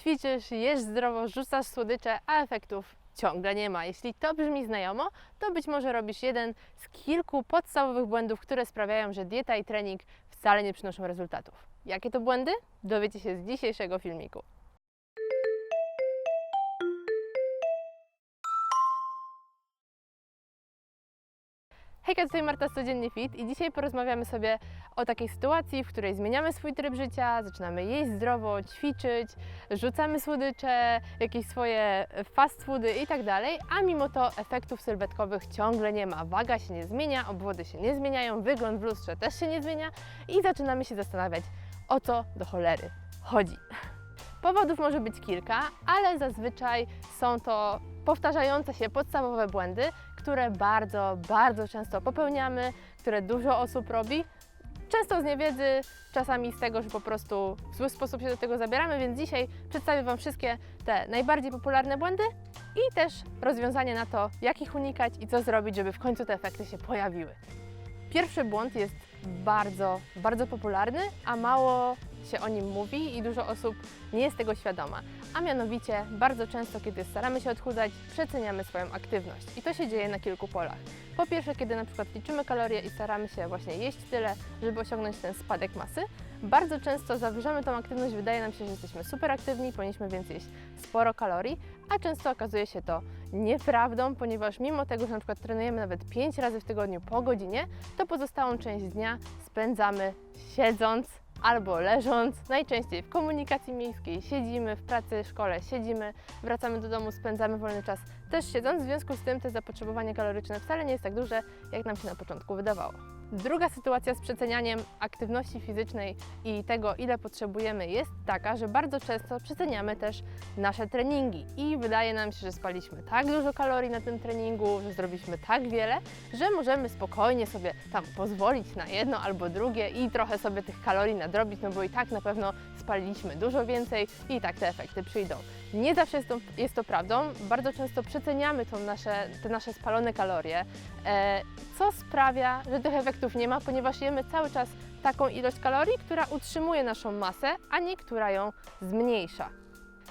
ćwiczysz, jesz zdrowo, rzucasz słodycze, a efektów ciągle nie ma. Jeśli to brzmi znajomo, to być może robisz jeden z kilku podstawowych błędów, które sprawiają, że dieta i trening wcale nie przynoszą rezultatów. Jakie to błędy? Dowiecie się z dzisiejszego filmiku. Hejka, tutaj Marta z Codziennie Fit i dzisiaj porozmawiamy sobie o takiej sytuacji, w której zmieniamy swój tryb życia, zaczynamy jeść zdrowo, ćwiczyć, rzucamy słodycze, jakieś swoje fast foody i tak dalej, a mimo to efektów sylwetkowych ciągle nie ma. Waga się nie zmienia, obwody się nie zmieniają, wygląd w lustrze też się nie zmienia i zaczynamy się zastanawiać, o co do cholery chodzi. Powodów może być kilka, ale zazwyczaj są to powtarzające się podstawowe błędy, które bardzo, bardzo często popełniamy, które dużo osób robi. Często z niewiedzy, czasami z tego, że po prostu w zły sposób się do tego zabieramy, więc dzisiaj przedstawię Wam wszystkie te najbardziej popularne błędy i też rozwiązanie na to, jak ich unikać i co zrobić, żeby w końcu te efekty się pojawiły. Pierwszy błąd jest bardzo, bardzo popularny, a mało się o nim mówi i dużo osób nie jest tego świadoma. A mianowicie bardzo często, kiedy staramy się odchudzać, przeceniamy swoją aktywność. I to się dzieje na kilku polach. Po pierwsze, kiedy na przykład liczymy kalorie i staramy się właśnie jeść tyle, żeby osiągnąć ten spadek masy, bardzo często zawyżamy tą aktywność, wydaje nam się, że jesteśmy super aktywni, powinniśmy więc jeść sporo kalorii, a często okazuje się to nieprawdą, ponieważ mimo tego, że na przykład trenujemy nawet 5 razy w tygodniu po godzinie, to pozostałą część dnia spędzamy siedząc albo leżąc, najczęściej w komunikacji miejskiej, siedzimy w pracy, w szkole, siedzimy, wracamy do domu, spędzamy wolny czas też siedząc, w związku z tym to zapotrzebowanie kaloryczne wcale nie jest tak duże, jak nam się na początku wydawało. Druga sytuacja z przecenianiem aktywności fizycznej i tego, ile potrzebujemy, jest taka, że bardzo często przeceniamy też nasze treningi i wydaje nam się, że spaliśmy tak dużo kalorii na tym treningu, że zrobiliśmy tak wiele, że możemy spokojnie sobie tam pozwolić na jedno albo drugie i trochę sobie tych kalorii nadrobić, no bo i tak na pewno spaliliśmy dużo więcej i tak te efekty przyjdą. Nie zawsze jest to, jest to prawdą, bardzo często przeceniamy tą nasze, te nasze spalone kalorie, e, co sprawia, że tych efektów nie ma, ponieważ jemy cały czas taką ilość kalorii, która utrzymuje naszą masę, a nie która ją zmniejsza.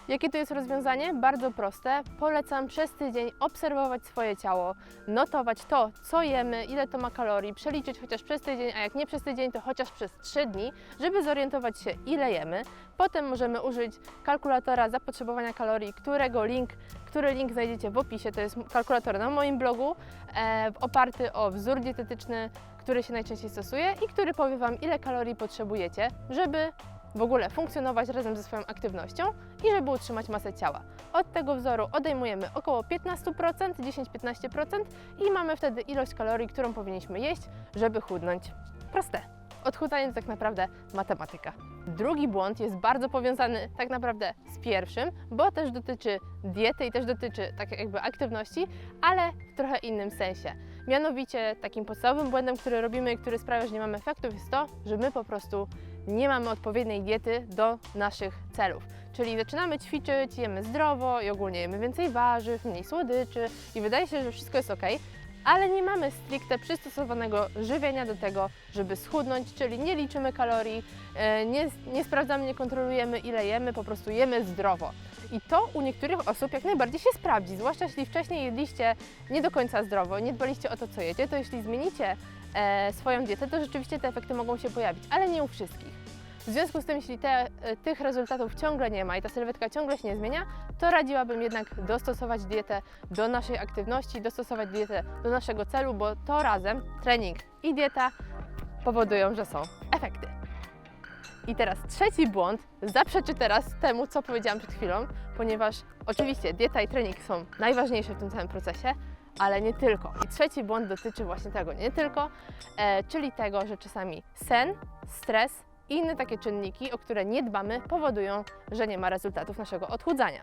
Jakie to jest rozwiązanie? Bardzo proste. Polecam przez tydzień obserwować swoje ciało, notować to, co jemy, ile to ma kalorii, przeliczyć chociaż przez tydzień, a jak nie przez tydzień, to chociaż przez 3 dni, żeby zorientować się, ile jemy. Potem możemy użyć kalkulatora zapotrzebowania kalorii, którego link, który link znajdziecie w opisie. To jest kalkulator na moim blogu, e, oparty o wzór dietetyczny, który się najczęściej stosuje i który powie Wam, ile kalorii potrzebujecie, żeby w ogóle funkcjonować razem ze swoją aktywnością i żeby utrzymać masę ciała. Od tego wzoru odejmujemy około 15%, 10-15% i mamy wtedy ilość kalorii, którą powinniśmy jeść, żeby chudnąć. Proste. Odchudzanie to tak naprawdę matematyka. Drugi błąd jest bardzo powiązany tak naprawdę z pierwszym, bo też dotyczy diety i też dotyczy tak jakby aktywności, ale w trochę innym sensie. Mianowicie takim podstawowym błędem, który robimy i który sprawia, że nie mamy efektów jest to, że my po prostu nie mamy odpowiedniej diety do naszych celów. Czyli zaczynamy ćwiczyć, jemy zdrowo i ogólnie jemy więcej warzyw, mniej słodyczy i wydaje się, że wszystko jest ok, ale nie mamy stricte przystosowanego żywienia do tego, żeby schudnąć, czyli nie liczymy kalorii, e, nie, nie sprawdzamy, nie kontrolujemy ile jemy, po prostu jemy zdrowo. I to u niektórych osób jak najbardziej się sprawdzi, zwłaszcza jeśli wcześniej jedliście nie do końca zdrowo, nie dbaliście o to, co jecie, to jeśli zmienicie e, swoją dietę, to rzeczywiście te efekty mogą się pojawić, ale nie u wszystkich. W związku z tym, jeśli te, e, tych rezultatów ciągle nie ma i ta sylwetka ciągle się nie zmienia, to radziłabym jednak dostosować dietę do naszej aktywności, dostosować dietę do naszego celu, bo to razem trening i dieta powodują, że są efekty. I teraz trzeci błąd zaprzeczy teraz temu, co powiedziałam przed chwilą, ponieważ oczywiście dieta i trening są najważniejsze w tym całym procesie, ale nie tylko. I trzeci błąd dotyczy właśnie tego, nie tylko, e, czyli tego, że czasami sen, stres i inne takie czynniki, o które nie dbamy, powodują, że nie ma rezultatów naszego odchudzania.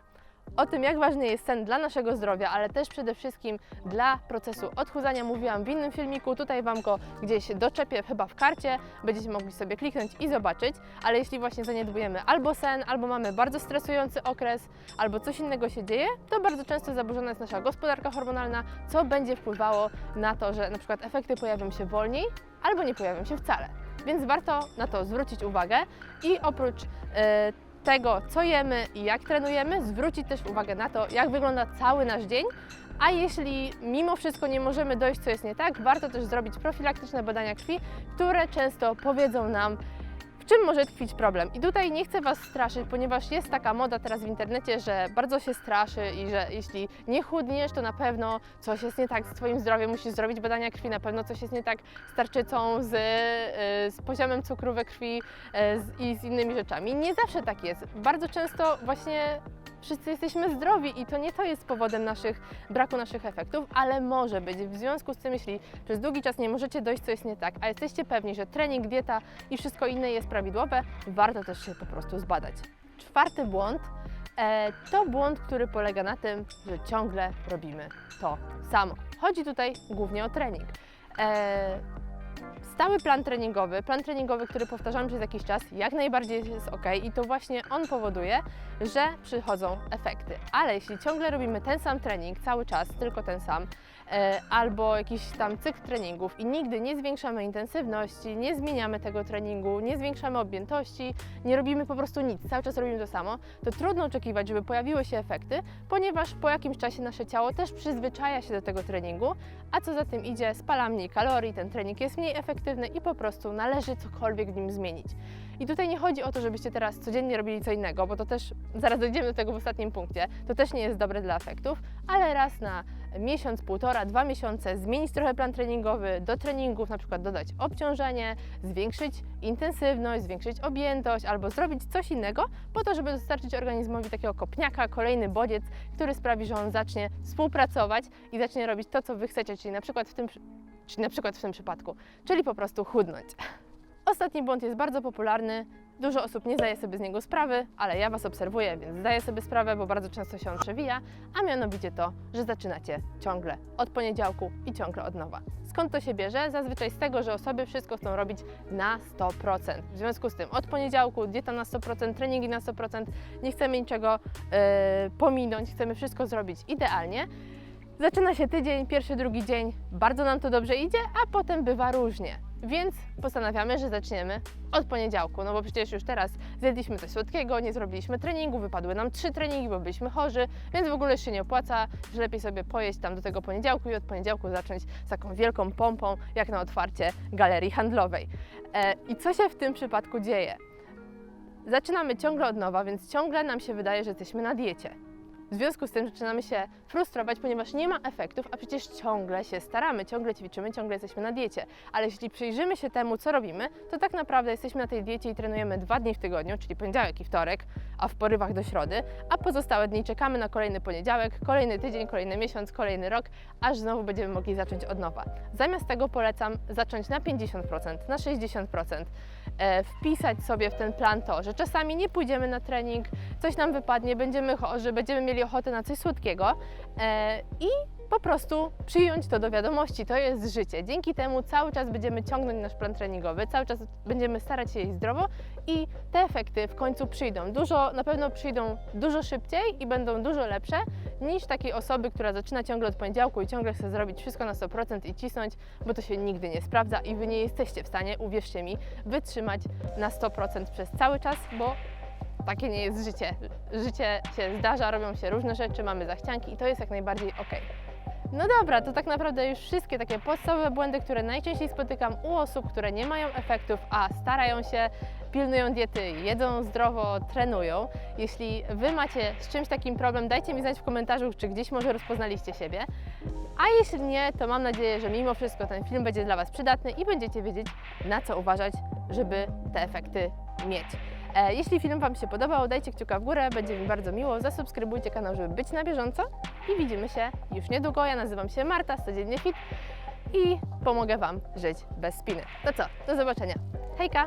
O tym, jak ważny jest sen dla naszego zdrowia, ale też przede wszystkim dla procesu odchudzania, mówiłam w innym filmiku. Tutaj Wam go gdzieś doczepię, chyba w karcie. Będziecie mogli sobie kliknąć i zobaczyć. Ale jeśli właśnie zaniedbujemy albo sen, albo mamy bardzo stresujący okres, albo coś innego się dzieje, to bardzo często zaburzona jest nasza gospodarka hormonalna, co będzie wpływało na to, że na przykład efekty pojawią się wolniej, albo nie pojawią się wcale. Więc warto na to zwrócić uwagę i oprócz e, tego, co jemy i jak trenujemy, zwrócić też uwagę na to, jak wygląda cały nasz dzień. A jeśli mimo wszystko nie możemy dojść, co jest nie tak, warto też zrobić profilaktyczne badania krwi, które często powiedzą nam, czym może tkwić problem. I tutaj nie chcę Was straszyć, ponieważ jest taka moda teraz w internecie, że bardzo się straszy i że jeśli nie chudniesz, to na pewno coś jest nie tak z Twoim zdrowiem, musisz zrobić badania krwi, na pewno coś jest nie tak z tarczycą, z, y, z poziomem cukru we krwi y, z, i z innymi rzeczami. Nie zawsze tak jest. Bardzo często właśnie wszyscy jesteśmy zdrowi i to nie to jest powodem naszych braku naszych efektów, ale może być. W związku z tym, jeśli przez długi czas nie możecie dojść, co jest nie tak, a jesteście pewni, że trening, dieta i wszystko inne jest prawidłowe, warto też się po prostu zbadać. Czwarty błąd e, to błąd, który polega na tym, że ciągle robimy to samo. Chodzi tutaj głównie o trening. E, Stały plan treningowy, plan treningowy, który powtarzamy przez jakiś czas, jak najbardziej jest ok i to właśnie on powoduje, że przychodzą efekty. Ale jeśli ciągle robimy ten sam trening cały czas, tylko ten sam, albo jakiś tam cykl treningów i nigdy nie zwiększamy intensywności, nie zmieniamy tego treningu, nie zwiększamy objętości, nie robimy po prostu nic, cały czas robimy to samo, to trudno oczekiwać, żeby pojawiły się efekty, ponieważ po jakimś czasie nasze ciało też przyzwyczaja się do tego treningu, a co za tym idzie, spala mniej kalorii, ten trening jest mniej efektywny i po prostu należy cokolwiek w nim zmienić. I tutaj nie chodzi o to, żebyście teraz codziennie robili co innego, bo to też, zaraz dojdziemy do tego w ostatnim punkcie, to też nie jest dobre dla efektów, ale raz na miesiąc, półtora, dwa miesiące zmienić trochę plan treningowy, do treningów na przykład dodać obciążenie, zwiększyć intensywność, zwiększyć objętość albo zrobić coś innego po to, żeby dostarczyć organizmowi takiego kopniaka, kolejny bodziec, który sprawi, że on zacznie współpracować i zacznie robić to, co Wy chcecie, czyli na przykład w tym, czyli na przykład w tym przypadku, czyli po prostu chudnąć. Ostatni błąd jest bardzo popularny. Dużo osób nie zdaje sobie z niego sprawy, ale ja Was obserwuję, więc zdaję sobie sprawę, bo bardzo często się on przewija, a mianowicie to, że zaczynacie ciągle od poniedziałku i ciągle od nowa. Skąd to się bierze? Zazwyczaj z tego, że osoby wszystko chcą robić na 100%. W związku z tym od poniedziałku dieta na 100%, treningi na 100%, nie chcemy niczego e, pominąć, chcemy wszystko zrobić idealnie. Zaczyna się tydzień, pierwszy, drugi dzień, bardzo nam to dobrze idzie, a potem bywa różnie. Więc postanawiamy, że zaczniemy od poniedziałku, no bo przecież już teraz zjedliśmy coś słodkiego, nie zrobiliśmy treningu, wypadły nam trzy treningi, bo byliśmy chorzy, więc w ogóle się nie opłaca, że lepiej sobie pojeść tam do tego poniedziałku i od poniedziałku zacząć z taką wielką pompą, jak na otwarcie galerii handlowej. E, I co się w tym przypadku dzieje? Zaczynamy ciągle od nowa, więc ciągle nam się wydaje, że jesteśmy na diecie. W związku z tym zaczynamy się frustrować, ponieważ nie ma efektów, a przecież ciągle się staramy, ciągle ćwiczymy, ciągle jesteśmy na diecie. Ale jeśli przyjrzymy się temu, co robimy, to tak naprawdę jesteśmy na tej diecie i trenujemy dwa dni w tygodniu, czyli poniedziałek i wtorek, a w porywach do środy, a pozostałe dni czekamy na kolejny poniedziałek, kolejny tydzień, kolejny miesiąc, kolejny rok, aż znowu będziemy mogli zacząć od nowa. Zamiast tego polecam zacząć na 50%, na 60%, e, wpisać sobie w ten plan to, że czasami nie pójdziemy na trening, coś nam wypadnie, będziemy chorzy, będziemy mieli ochotę na coś słodkiego e, i po prostu przyjąć to do wiadomości. To jest życie. Dzięki temu cały czas będziemy ciągnąć nasz plan treningowy, cały czas będziemy starać się jeść zdrowo i te efekty w końcu przyjdą. Dużo, na pewno przyjdą dużo szybciej i będą dużo lepsze niż takiej osoby, która zaczyna ciągle od poniedziałku i ciągle chce zrobić wszystko na 100% i cisnąć, bo to się nigdy nie sprawdza i Wy nie jesteście w stanie, uwierzcie mi, wytrzymać na 100% przez cały czas, bo takie nie jest życie. Życie się zdarza, robią się różne rzeczy, mamy zachcianki i to jest jak najbardziej ok. No dobra, to tak naprawdę już wszystkie takie podstawowe błędy, które najczęściej spotykam u osób, które nie mają efektów, a starają się, pilnują diety, jedzą zdrowo, trenują. Jeśli Wy macie z czymś takim problem, dajcie mi znać w komentarzu, czy gdzieś może rozpoznaliście siebie. A jeśli nie, to mam nadzieję, że mimo wszystko ten film będzie dla Was przydatny i będziecie wiedzieć, na co uważać, żeby te efekty mieć. E, Jeśli film Wam się podobał, dajcie kciuka w górę, będzie mi bardzo miło. Zasubskrybujcie kanał, żeby być na bieżąco i widzimy się już niedługo. Ja nazywam się Marta, codziennie fit i pomogę Wam żyć bez spiny. To co? Do zobaczenia. Hejka!